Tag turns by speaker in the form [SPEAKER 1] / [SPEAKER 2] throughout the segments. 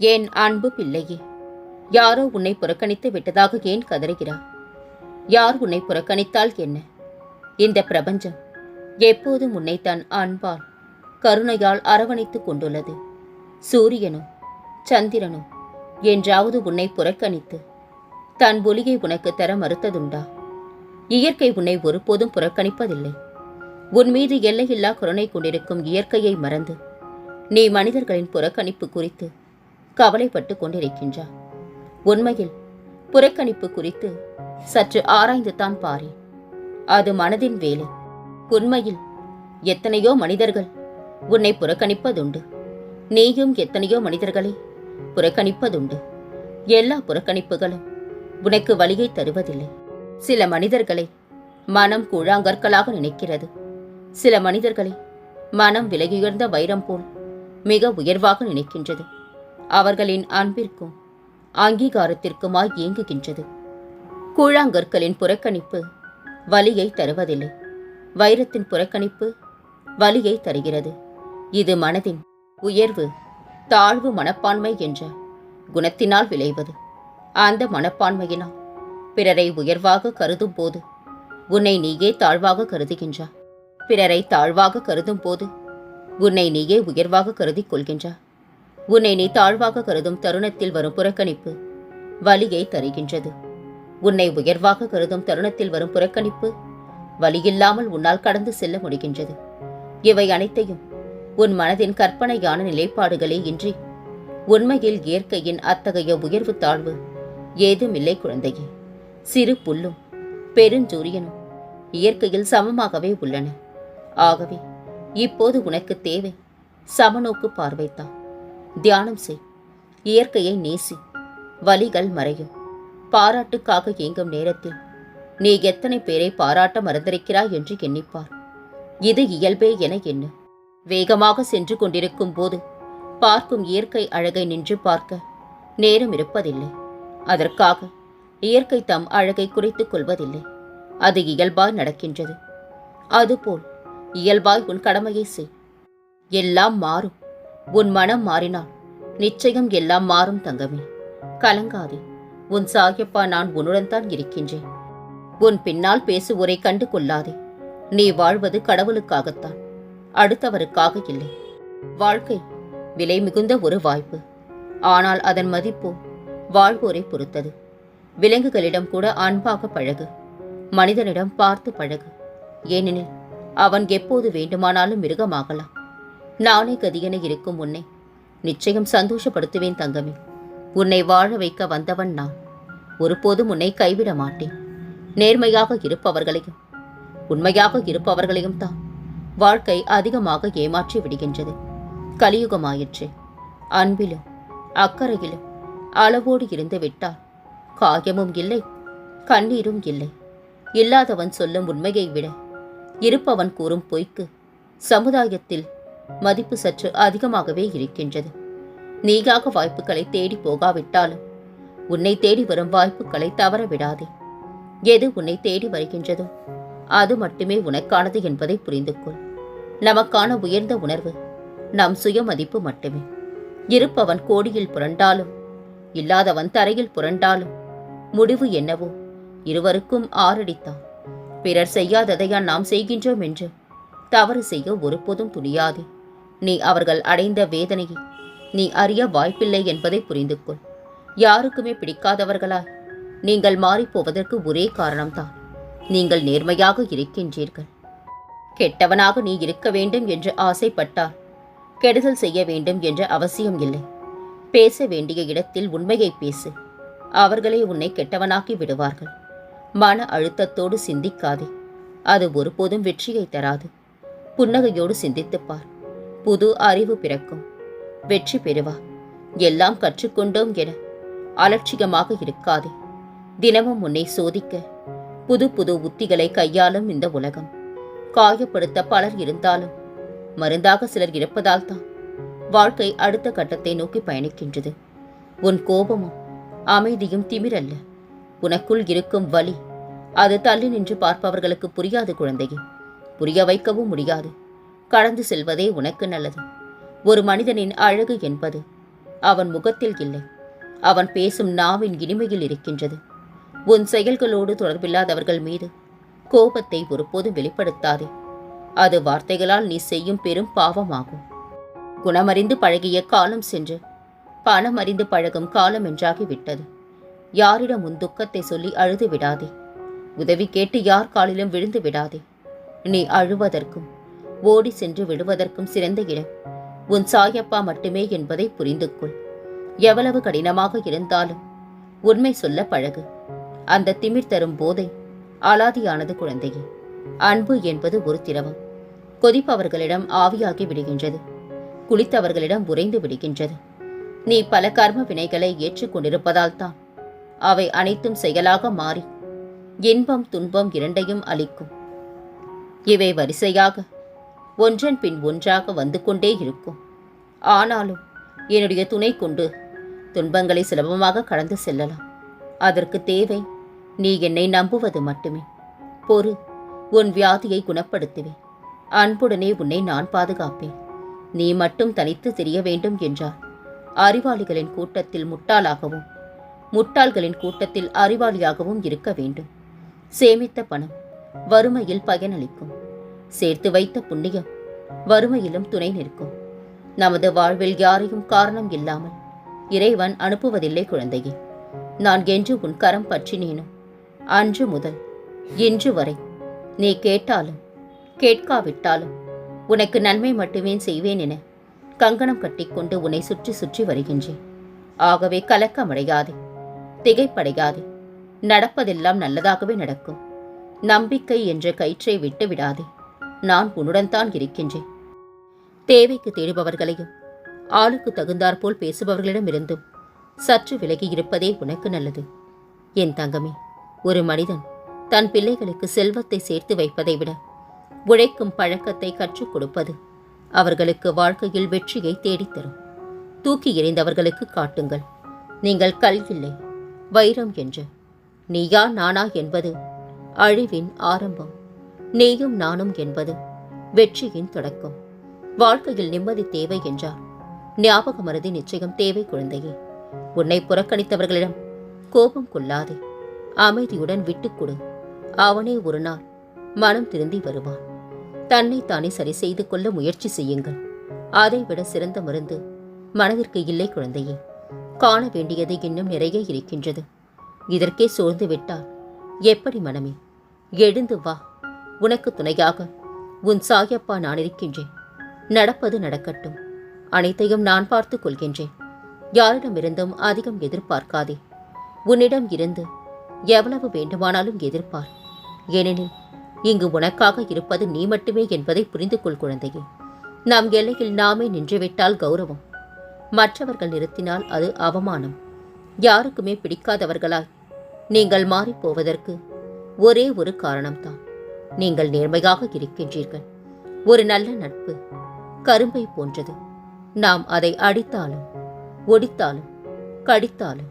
[SPEAKER 1] என் அன்பு பிள்ளையே? யாரோ உன்னை புறக்கணித்து விட்டதாக ஏன் கதறுகிறாய்? யார் உன்னை புறக்கணித்தால் என்ன? இந்த பிரபஞ்சம் எப்போதும் உன்னை தன் அன்பால் கருணையால் அரவணைத்துக் கொண்டுள்ளது. சூரியனும் சந்திரனும் என்றாவது உன்னை புறக்கணித்து தன் ஒலியை உனக்கு தர மறுத்ததுண்டா? இயற்கை உன்னை ஒருபோதும் புறக்கணிப்பதில்லை. உன் மீது எல்லையில்லா கருணை கொண்டிருக்கும் இயற்கையை மறந்து நீ மனிதர்களின் புறக்கணிப்பு குறித்து கவலைப்பட்டு கொண்டிருக்கின்றார். உண்மையில் புறக்கணிப்பு குறித்து சற்று ஆராய்ந்துதான் பாரேன். அது மனதின் வேலை. உண்மையில் எத்தனையோ மனிதர்கள் உன்னை புறக்கணிப்பதுண்டு. நீயும் எத்தனையோ மனிதர்களை புறக்கணிப்பதுண்டு. எல்லா புறக்கணிப்புகளும் உனக்கு வழியை தருவதில்லை. சில மனிதர்களை மனம் கூழாங்கற்களாக நினைக்கிறது. சில மனிதர்களை மனம் விலகியுயர்ந்த வைரம் போல் மிக உயர்வாக நினைக்கின்றது. அவர்களின் அன்பிற்கும் அங்கீகாரத்திற்குமாய் இயங்குகின்றது. கூழாங்கற்களின் புறக்கணிப்பு வலியை தருவதில்லை. வைரத்தின் புறக்கணிப்பு வலியை தருகிறது. இது மனதின் உயர்வு தாழ்வு மனப்பான்மை என்ற குணத்தினால் விளைவது. அந்த மனப்பான்மையினால் பிறரை உயர்வாக கருதும் போது உன்னை நீயே தாழ்வாக கருதுகின்றார். பிறரை தாழ்வாக கருதும் போது உன்னை நீயே உயர்வாக கருதி கொள்கின்றார். உன்னை நீ தாழ்வாக கருதும் தருணத்தில் வரும் புறக்கணிப்பு வலியை தருகின்றது. உன்னை உயர்வாக கருதும் தருணத்தில் வரும் புறக்கணிப்பு வலியில்லாமல் உன்னால் கடந்து செல்ல முடிகின்றது. இவை அனைத்தையும் உன் மனதின் கற்பனையான நிலைப்பாடுகளே இன்றி உண்மையில் இயற்கையின் அத்தகைய உயர்வு தாழ்வு ஏதுமில்லை குழந்தையே. சிறு புல்லும் பெருஞ்சூரியனும் இயற்கையில் சமமாகவே உள்ளன. ஆகவே இப்போது உனக்கு தேவை சமநோக்கு பார்வைத்தான் தியானம் செய். இயற்கையை நேசி. வலிகள் மறையும். பாராட்டுக்காக ஏங்கும் நேரத்தில் நீ எத்தனை பேரை பாராட்ட மறந்திருக்கிறாய் என்று எண்ணிப்பார். இது இயல்பே என எண்ணு. வேகமாக சென்று கொண்டிருக்கும் போது பார்க்கும் இயற்கை அழகை நின்று பார்க்க நேரம் இருப்பதில்லை. அதற்காக இயற்கை தம் அழகை குறைத்துக் கொள்வதில்லை. அது இயல்பாய் நடக்கின்றது. அதுபோல் இயல்பாய் உன் கடமையை செய். எல்லாம் மாறும். உன் மனம் மாறினால் நிச்சயம் எல்லாம் மாறும் தங்கமே. கலங்காதே. உன் சாயப்பா நான் உன்னுடன் தான் இருக்கின்றேன். உன் பின்னால் பேசுவோரை கண்டு கொள்ளாதே. நீ வாழ்வது கடவுளுக்காகத்தான். அடுத்தவருக்காக இல்லை. வாழ்க்கை விலை மிகுந்த ஒரு வாய்ப்பு. ஆனால் அதன் மதிப்பு வாழ்வோரை பொறுத்தது. விலங்குகளிடம் கூட அன்பாக பழகு. மனிதனிடம் பார்த்து பழகு. ஏனெனில் அவன் எப்போது வேண்டுமானாலும் மிருகமாகலாம். நானே கதியென இருக்கும் உன்னை. நிச்சயம் சந்தோஷப்படுத்துவேன் தங்கமே. உன்னை வாழ வைக்க வந்தவன் நான். ஒருபோதும் உன்னை கைவிட மாட்டேன். நேர்மையாக இருப்பவர்களையும் உண்மையாக இருப்பவர்களையும் தான் வாழ்க்கை அதிகமாக ஏமாற்றி விடுகின்றது. கலியுகமாயிற்று. அன்பிலும் அக்கறையிலும் அளவோடு இருந்து விட்டால் காயமும் இல்லை கண்ணீரும் இல்லை. இல்லாதவன் சொல்லும் உண்மையை விட இருப்பவன் கூறும் பொய்க்கு சமுதாயத்தில் மதிப்பு சற்று அதிகமாகவே இருக்கின்றது. நீயாக வாய்ப்புகளை தேடி போகாவிட்டாலும் உன்னை தேடி வரும் வாய்ப்புகளை தவற விடாதே. எது உன்னை தேடி வருகின்றதோ அது மட்டுமே உனக்கானது என்பதை புரிந்து கொள் நமக்கான உயர்ந்த உணர்வு நம் சுயமதிப்பு மட்டுமே. இருப்பவன் கோடியில் புரண்டாலும் இல்லாதவன் தரையில் புரண்டாலும் முடிவு என்னவோ இருவருக்கும் ஆறடித்தான். பிறர் செய்யாததையா நாம் செய்கின்றோம் என்று தவறு செய்ய ஒருபோதும் துணியாதே. நீ அவர்கள் அடைந்த வேதனையை நீ அறிய வாய்ப்பில்லை என்பதை புரிந்து கொள் யாருக்குமே பிடிக்காதவர்களாய் நீங்கள் மாறிப்போவதற்கு ஒரே காரணம்தான். நீங்கள் நேர்மையாக இருக்கின்றீர்கள். கெட்டவனாக நீ இருக்க வேண்டும் என்று ஆசைப்பட்டால் கெடுதல் செய்ய வேண்டும் என்ற அவசியம் இல்லை. பேச வேண்டிய இடத்தில் உண்மையை பேசு. அவர்களே உன்னை கெட்டவனாக்கி விடுவார்கள். மன அழுத்தத்தோடு சிந்திக்காதே. அது ஒருபோதும் வெற்றியை தராது. புன்னகையோடு சிந்தித்துப் பார். புது அறிவு பிறக்கும். வெற்றி பெறுவா. எல்லாம் கற்றுக்கொண்டோம் என அலட்சியமாக இருக்காதே. தினமும் உன்னை சோதிக்க புது புது உத்திகளை கையாளும் இந்த உலகம். காயப்படுத்த பலர் இருந்தாலும் மருந்தாக சிலர் இருப்பதால் தான் வாழ்க்கை அடுத்த கட்டத்தை நோக்கி பயணிக்கின்றது. உன் கோபமும் அமைதியும் திமிரல்ல. உனக்குள் இருக்கும் வலி அது தள்ளி நின்று பார்ப்பவர்களுக்கு புரியாது குழந்தையே. புரிய வைக்கவும் முடியாது. கடந்து செல்வதே உனக்கு நல்லது. ஒரு மனிதனின் அழகு என்பது அவன் முகத்தில் இல்லை. அவன் பேசும் நாவின் இனிமையில் இருக்கின்றது. உன் செயல்களோடு தொடர்பில்லாதவர்கள் மீது கோபத்தை ஒருபோதும் வெளிப்படுத்தாதே. அது வார்த்தைகளால் நீ செய்யும் பெரும் பாவமாகும். குணமறிந்து பழகிய காலம் சென்று பணம் அறிந்து பழகும் காலம் என்றாகிவிட்டது. யாரிடம் உன் துக்கத்தை சொல்லி அழுது விடாதே. உதவி கேட்டு யார் காலிலும் விழுந்து விடாதே. நீ அழுவதற்கும் ஓடி சென்று விடுவதற்கும் சிறந்த இடம். உன் சாயப்பா மட்டுமே என்பதை புரிந்து கொள் எவ்வளவு கடினமாக இருந்தாலும் உண்மை சொல்ல பழகு. அந்த திமிர் தரும் போதை அலாதியானது குழந்தையே. அன்பு என்பது ஒரு திரவம். கொதிப்பவர்களிடம் ஆவியாகி விடுகின்றது. குளித்தவர்களிடம் உறைந்து விடுகின்றது. நீ பல கர்ம வினைகளை ஏற்றுக்கொண்டிருப்பதால் தான் அவை அனைத்தும் செயலாக மாறி இன்பம் துன்பம் இரண்டையும் அளிக்கும். இவை வரிசையாக ஒன்றன் பின் ஒன்றாக வந்து கொண்டே இருக்கும். ஆனாலும் என்னுடைய துணை கொண்டு துன்பங்களை சுலபமாக கடந்து செல்லலாம். அதற்கு தேவை நீ என்னை நம்புவது மட்டுமே. பொறு உன் வியாதியை குணப்படுத்துவேன் அன்புடனே உன்னை நான் பாதுகாப்பேன். நீ மட்டும் தனித்து தெரிய வேண்டும் என்றார். அறிவாளிகளின் கூட்டத்தில் முட்டாளாகவும் முட்டாள்களின் கூட்டத்தில் அறிவாளியாகவும் இருக்க வேண்டும். சேமித்த பணம் வறுமையில் பயனளிக்கும். சேர்த்து வைத்த புண்ணியம் வறுமையிலும் துணை நிற்கும். நமது வாழ்வில் யாரையும் காரணம் இல்லாமல் இறைவன் அனுப்புவதில்லை குழந்தையே. நான் என்று உன் கரம் பற்றினேனும் அன்று முதல் இன்று வரை நீ கேட்டாலும் கேட்காவிட்டாலும் உனக்கு நன்மை மட்டுமே செய்வேன் என கங்கணம் கட்டிக்கொண்டு உன்னை சுற்றி சுற்றி வருகின்றேன். ஆகவே கலக்கமடையாதே திகைப்படையாதே நடப்பதெல்லாம் நல்லதாகவே நடக்கும். நம்பிக்கை என்ற கயிற்றை விட்டு விடாதே நான் உன்னுடன் தான் இருக்கின்றேன். தேவைக்கு தேடுபவர்களையும் ஆளுக்கு தகுந்தாற்போல் பேசுபவர்களிடமிருந்தும் சற்று விலகி இருப்பதே உனக்கு நல்லது. என் தங்கமே ஒரு மனிதன் தன் பிள்ளைகளுக்கு செல்வத்தை சேர்த்து வைப்பதை விட உழைக்கும் பழக்கத்தை கற்றுக் கொடுப்பது அவர்களுக்கு வாழ்க்கையில் வெற்றியை தேடித்தரும். தூக்கி எறிந்தவர்களுக்கு காட்டுங்கள். நீங்கள் கல் இல்லை வைரம் என்று. நீயா நானா என்பது அழிவின் ஆரம்பம். நீயும் நானும் என்பது வெற்றியின் தொடக்கம். வாழ்க்கையில் நிம்மதி தேவை என்றார். ஞாபக மருதி நிச்சயம் தேவை குழந்தையே. உன்னை புறக்கணித்தவர்களிடம் கோபம் கொள்ளாதே. அமைதியுடன் விட்டுக்கொடு அவனே ஒரு நாள் மனம் திருந்தி வருவான். தன்னை தானே சரி செய்து கொள்ள முயற்சி செய்யுங்கள். அதைவிட சிறந்த மருந்து மனதிற்கு இல்லை குழந்தையே. காண வேண்டியது இன்னும் நிறைய இருக்கின்றது. இதற்கே சோர்ந்து விட்டால் எப்படி மனமே? எழுந்து வா. உனக்கு துணையாக. உன் சாயப்பா நான் இருக்கின்றேன். நடப்பது நடக்கட்டும். அனைத்தையும் நான் பார்த்துக் கொள்கின்றேன். யாரிடமிருந்தும் அதிகம் எதிர்பார்க்காதே. உன்னிடம் இருந்து எவ்வளவு வேண்டுமானாலும் எதிர்பார் ஏனெனில் இங்கு உனக்காக இருப்பது நீ மட்டுமே என்பதை புரிந்து கொள் குழந்தையே. நம் எல்லையில் நாமே நின்றுவிட்டால் கௌரவம். மற்றவர்கள் நிறுத்தினால் அது அவமானம். யாருக்குமே பிடிக்காதவர்களாய் நீங்கள் மாறிப் போவதற்கு ஒரே ஒரு காரணம்தான். நீங்கள் நேர்மையாக இருக்கின்றீர்கள். ஒரு நல்ல நட்பு கரும்பை போன்றது. நாம் அதை அடித்தாலும் ஒடித்தாலும் கடித்தாலும்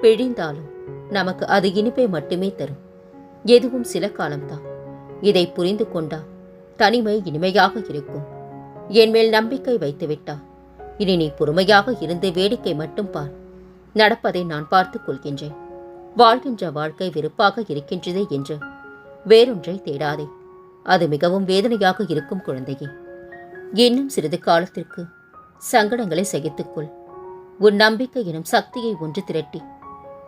[SPEAKER 1] பிழிந்தாலும் நமக்கு அது இனிப்பை மட்டுமே தரும். எதுவும் சில காலம்தான். இதை புரிந்து கொண்டா தனிமை இனிமையாக இருக்கும். என் மேல் நம்பிக்கை வைத்துவிட்டா இனி நீ பொறுமையாக இருந்து வேடிக்கை மட்டும் பார். நடப்பதை நான் பார்த்துக் கொள்கின்றேன். வாழ்கின்ற வாழ்க்கை வெறுப்பாக இருக்கின்றதே என்று வேறொன்றை தேடாதே. அது மிகவும் வேதனையாக இருக்கும் குழந்தையே. இன்னும் சிறிது காலத்திற்கு சங்கடங்களை சகித்துக்கொள் உன் நம்பிக்கை எனும் சக்தியை ஒன்று திரட்டி.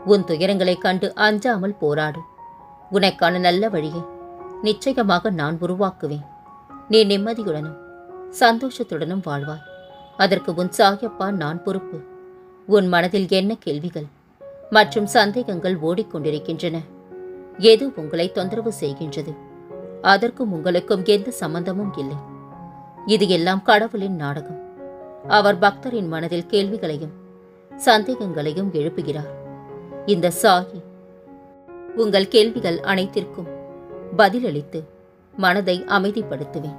[SPEAKER 1] உன் துயரங்களைக் கண்டு அஞ்சாமல் போராடு. உனக்கான நல்ல வழியை நிச்சயமாக நான் உருவாக்குவேன். நீ நிம்மதியுடனும் சந்தோஷத்துடனும் வாழ்வாய். அதற்கு உன் சாயப்பா நான் பொறுப்பு. உன் மனதில் என்ன கேள்விகள்? மற்றும் சந்தேகங்கள் ஓடிக்கொண்டிருக்கின்றன. எது உங்களை தொந்தரவு செய்கின்றது. அதற்கும் உங்களுக்கும் எந்த சம்பந்தமும் இல்லை. இது எல்லாம் கடவுளின் நாடகம். அவர் பக்தரின் மனதில் கேள்விகளையும் சந்தேகங்களையும் எழுப்புகிறார். இந்த சாயி உங்கள் கேள்விகள் அனைத்திற்கும் பதிலளித்து மனதை அமைதிப்படுத்துவேன்.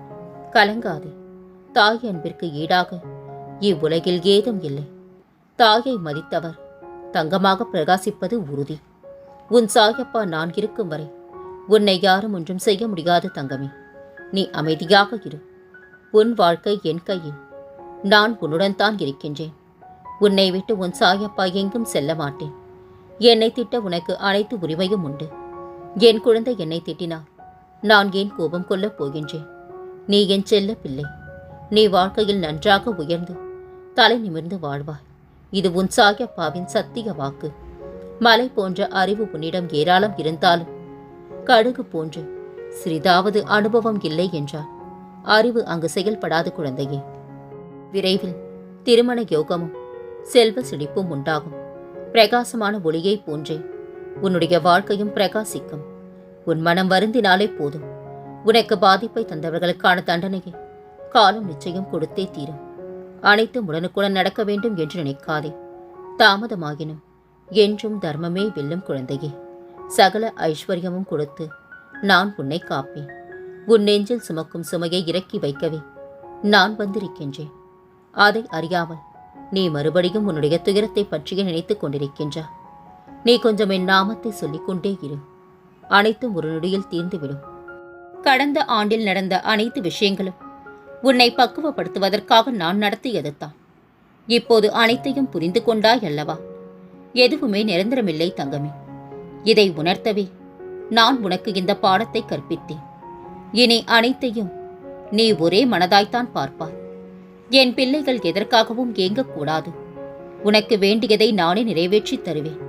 [SPEAKER 1] கலங்காதே. தாய் அன்பிற்கு ஈடாக இவ்வுலகில் ஏதும் இல்லை. தாயை மதித்தவர் தங்கமாக பிரகாசிப்பது உறுதி. உன் சாயப்பா நான் இருக்கும் வரை உன்னை யாரும் ஒன்றும் செய்ய முடியாது தங்கமே. நீ அமைதியாக இரு. உன் வாழ்க்கை என் கையில். நான் உன்னுடன் தான் இருக்கின்றேன். உன்னை விட்டு உன் சாயப்பா எங்கும் செல்ல மாட்டேன். என்னை திட்ட உனக்கு அனைத்து உரிமையும் உண்டு. என் குழந்தை என்னை திட்டினார் நான் ஏன் கோபம் கொள்ளப் போகின்றேன்? நீ என் செல்ல பிள்ளை. நீ வாழ்க்கையில் நன்றாக உயர்ந்து தலை நிமிர்ந்து வாழ்வாய். இது உன் சாயப்பாவின் சத்திய வாக்கு. மலை போன்ற அறிவு உன்னிடம் ஏராளம் இருந்தாலும் கடுகு போன்று சிறிதாவது அனுபவம் இல்லை என்றார். அறிவு அங்கு செயல்படாத குழந்தையே. விரைவில் திருமண யோகமும் செல்வ செழிப்பும் உண்டாகும். பிரகாசமான ஒளியைப் போன்றே உன்னுடைய வாழ்க்கையும் பிரகாசிக்கும். உன் மனம் வருந்தினாலே போதும். உனக்கு பாதிப்பை தந்தவர்களுக்கான தண்டனையை காலம் நிச்சயம் கொடுத்தே தீரும். அனைத்தும் உடனுக்குடன் நடக்க வேண்டும் என்று நினைக்காதே. தாமதமாகினும் என்றும் தர்மமே வெல்லும் குழந்தையே. சகல ஐஸ்வர்யமும் கொடுத்து நான் உன்னை காப்பேன். உன் நெஞ்சில் சுமக்கும் சுமையை இறக்கி வைக்கவே நான் வந்திருக்கின்றேன். அதை அறியாமல் நீ மறுபடியும் உன்னுடைய துயரத்தை பற்றியே நினைத்துக் கொண்டிருக்கின்றா நீ கொஞ்சம் என் நாமத்தை சொல்லிக் கொண்டே இரு. அனைத்தும் ஒரு நொடியில் தீர்ந்துவிடும். கடந்த ஆண்டில் நடந்த அனைத்து விஷயங்களும் உன்னை பக்குவப்படுத்துவதற்காக நான் நடத்தியதுதான். இப்போது அனைத்தையும் புரிந்து கொண்டாய் அல்லவா? எதுவுமே நிரந்தரமில்லை தங்கமே. இதை உணர்த்தவே நான் உனக்கு இந்த பாடத்தை கற்பித்தேன். இனி அனைத்தையும் நீ ஒரே மனதாய்த்தான் பார்ப்பாய். என் பிள்ளைகள் எதற்காகவும் ஏங்கக்கூடாது. உனக்கு வேண்டியதை நானே நிறைவேற்றித் தருவேன்.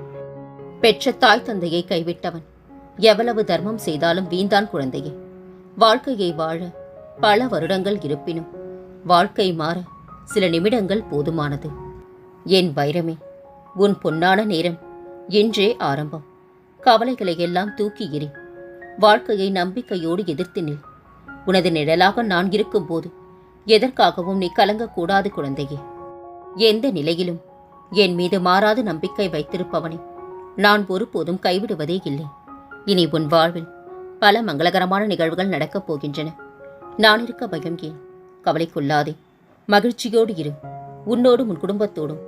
[SPEAKER 1] பெற்ற தாய் தந்தையை கைவிட்டவன் எவ்வளவு தர்மம் செய்தாலும் வீந்தான் குழந்தையே. வாழ்க்கையை வாழ பல வருடங்கள் இருப்பினும் வாழ்க்கை மாற சில நிமிடங்கள் போதுமானது. என் வைரமே உன் பொன்னான நேரம். இன்றே ஆரம்பம். கவலைகளை எல்லாம் தூக்கி எறி. வாழ்க்கையை நம்பிக்கையோடு எதிர்த்து நில். உனது நிழலாக நான் இருக்கும்போது எதற்காகவும் நீ கலங்கக்கூடாது குழந்தையே. எந்த நிலையிலும் என் மீது மாறாத நம்பிக்கை வைத்திருப்பவனை நான் ஒருபோதும் கைவிடுவதே இல்லை. இனி உன் வாழ்வில் பல மங்களகரமான நிகழ்வுகள் நடக்கப் போகின்றன. நான் இருக்க பயம் ஏன்? கவலைக்குள்ளாதே. மகிழ்ச்சியோடு இரு. உன்னோடும் உன் குடும்பத்தோடும்.